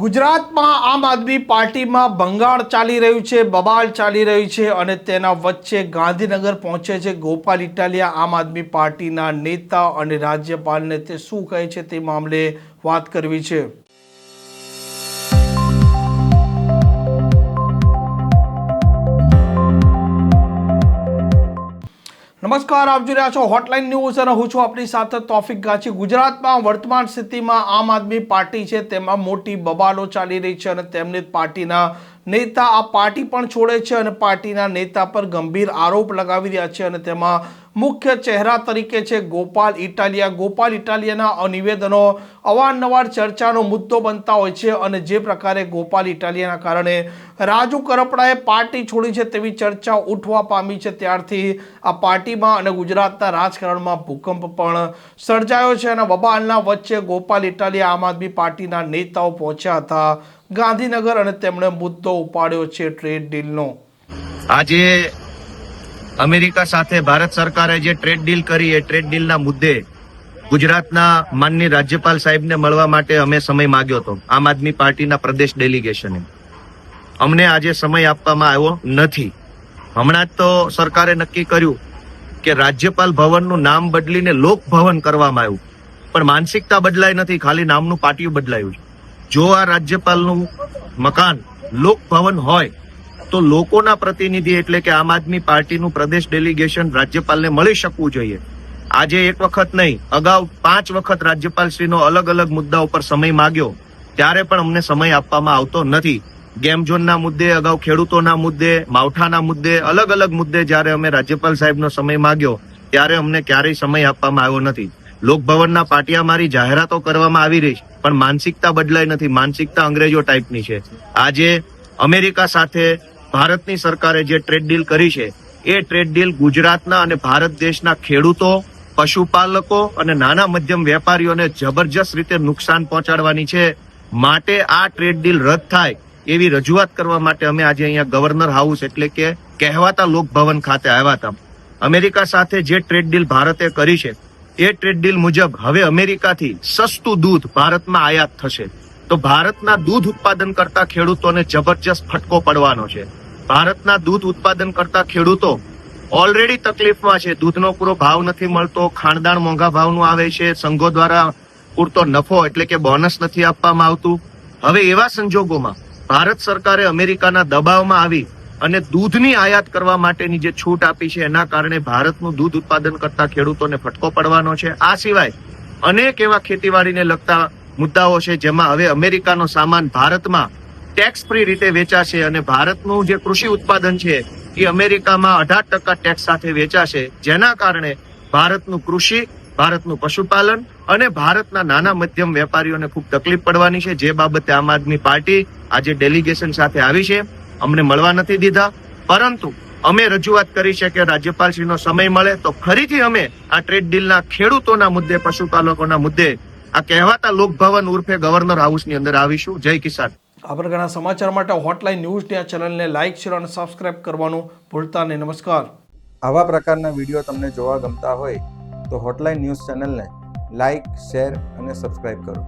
ગુજરાતમાં આમ આદમી પાર્ટીમાં ભંગાણ ચાલી રહ્યું છે, બબાલ ચાલી રહ્યું છે અને તેના વચ્ચે ગાંધીનગર પહોંચે છે ગોપાલ ઇટાલિયા આમ આદમી પાર્ટીના નેતા અને રાજ્યપાલને તે શું કહે છે તે મામલે વાત કરવી છે. નમસ્કાર, આપ જોઈ રહ્યા છો હોટલાઇન ન્યૂઝ અને હું છું આપણી સાથે તોફિક ગાછી ગુજરાતમાં વર્તમાન સ્થિતિમાં આમ આદમી પાર્ટી છે, તેમાં મોટી બબાલો ચાલી રહી છે અને તેમની પાર્ટીના નેતા આ પાર્ટી પણ છોડે છે અને પાર્ટીના નેતા પર ગંભીર આરોપ લગાવી રહ્યા છે અને તેમાં મુખ્ય ચહેરા તરીકે છે ગોપાલ ઇટાલિયા. ગોપાલ ઇટાલિયાના નિવેદનો અવારનવાર ચર્ચાનો મુદ્દો બનતા હોય છે અને જે પ્રકારે ગોપાલ ઇટાલિયાના કારણે રાજુ કરપડાએ પાર્ટી છોડી છે તેવી ચર્ચા ઉઠવા પામી છે. ત્યારથી આ પાર્ટીમાં અને ગુજરાતના રાજકારણમાં ભૂકંપ પણ સર્જાયો છે અને બબાલના વચ્ચે ગોપાલ ઇટાલિયા આમ આદમી પાર્ટીના નેતાઓ પહોંચ્યા હતા. ગાંધીનગર અને તેમણે મુદ્દો ઉપાડ્યો છે ટ્રેડ ડીલનો. આજે અમેરિકા સાથે ભારત સરકારે જે ટ્રેડ ડીલ કરી, એ ટ્રેડ ડીલના મુદ્દે ગુજરાતના માનની રાજ્યપાલ સાહેબને મળવા માટે અમે સમય માગ્યો હતો. આમ આદમી પાર્ટીના પ્રદેશ ડેલિગેશને. અમને આજે સમય આપવામાં આવ્યો નથી. હમણાં જ તો સરકારે નક્કી કર્યું કે રાજ્યપાલ ભવનનું નામ બદલીને લોક ભવન કરવામાં આવ્યું. પણ માનસિકતા બદલાઈ નથી, ખાલી નામનું પાટિયું બદલાયું છે. જો આ રાજ્યપાલનું મકાન લોક ભવન હોય તો લોકોના પ્રતિનિધિ એટલે કે આમ આદમી પાર્ટીનું પ્રદેશ ડેલિગેશન રાજ્યપાલને મળી શકવું જોઈએ. આજે એક વખત નહીં, અગાઉ પાંચ વખત રાજ્યપાલશ્રીનો અલગ અલગ મુદ્દા ઉપર સમય માંગ્યો. ત્યારે પણ અમને સમય આપવામાં આવતો નથી. ગેમ ઝોનના મુદ્દે, અગાઉ ખેડૂતોના મુદ્દે, માવઠાના મુદ્દે, અલગ અલગ મુદ્દે જ્યારે અમે રાજ્યપાલ સાહેબનો સમય માગ્યો, ત્યારે અમને ક્યારેય સમય આપવામાં આવ્યો નથી. લોકભવનના પાટિયામારી જાહેરાતો કરવામાં આવી રહી છે, પણ માનસિકતા બદલાઈ નથી. માનસિકતા અંગ્રેજો ટાઈપની છે. આજે અમેરિકા સાથે ભારતની સરકારે જે ટ્રેડ ડીલ કરી છે, એ ટ્રેડ ડીલ ગુજરાતના અને ભારત દેશના ખેડૂતો, પશુપાલકો અને નાના મધ્યમ વેપારીઓને જબરજસ્ત રીતે નુકસાન પહોંચાડવાની છે. માટે આ ટ્રેડ ડીલ રદ થાય એવી રજૂઆત કરવા માટે અમે આજે અહીંયા ગવર્નર હાઉસ એટલે કે કહેવાતા લોકભવન ખાતે આવ્યા હતા. અમેરિકા સાથે જે ટ્રેડ ડીલ ભારતે કરી છે, એ ટ્રેડ ડીલ મુજબ હવે અમેરિકાથી સસ્તું દૂધ ભારતમાં આયાત થશે. તો ભારતના દૂધ ઉત્પાદન કરતા ખેડૂતોને જબરજસ્ત ફટકો પડવાનો છે. ભારતના દૂધ ઉત્પાદન કરતા ખેડૂતો ઓલરેડી તકલીફમાં છે. દૂધનો પૂરો ભાવ નથી મળતો ખાણદાણ મોંઘા ભાવનું આવે છે, સંઘો દ્વારા પૂરતો નફો એટલે કે બોનસ નથી આપવામાં આવતું. હવે એવા સંજોગોમાં ભારત સરકારે અમેરિકાના દબાવમાં આવી અને દૂધની આયાત કરવા માટેની જે છૂટ આપી છે, એના કારણે ભારતનું દૂધ ઉત્પાદન કરતા ખેડૂતોને ફટકો પડવાનો છે. આ સિવાય અનેક એવા ખેતીવાડીને લગતા મુદ્દાઓ છે, જેમાં હવે અમેરિકાનો સામાન ભારતમાં ટેક્સ ફ્રી રીતે વેચાશે અને ભારતનું જે કૃષિ ઉત્પાદન છે, એ અમેરિકામાં અઢાર ટકા ટેક્સ સાથે વેચાશે, જેના કારણે ભારતનું કૃષિ, ભારતનું પશુપાલન અને ભારતના નાના મધ્યમ વેપારીઓને ખૂબ તકલીફ પડવાની છે. જે બાબતે આમ આદમી પાર્ટી આજે ડેલિગેશન સાથે આવી છે. અમને મળવા નથી દીધા. પરંતુ અમે રજૂઆત કરી છે કે રાજ્યપાલશ્રીનો સમય મળે તો ફરીથી અમે આ ટ્રેડ ડીલના ખેડૂતોના મુદ્દે, પશુપાલકોના મુદ્દે આ કહેવાતા લોકભવન ઉર્ફે ગવર્નર હાઉસની અંદર આવીશું. જય કિસાન. આ પ્રકારના સમાચાર માટે હોટલાઇન ન્યૂઝ આ ચેનલને લાઇક શેર અને સબસ્ક્રાઇબ કરવાનું ભૂલતા નહીં. નમસ્કાર. આવા પ્રકારના વીડિયો તમને જોવા ગમતા હોય તો હોટલાઇન ન્યૂઝ ચેનલને લાઇક શેર અને સબસ્ક્રાઇબ કરો.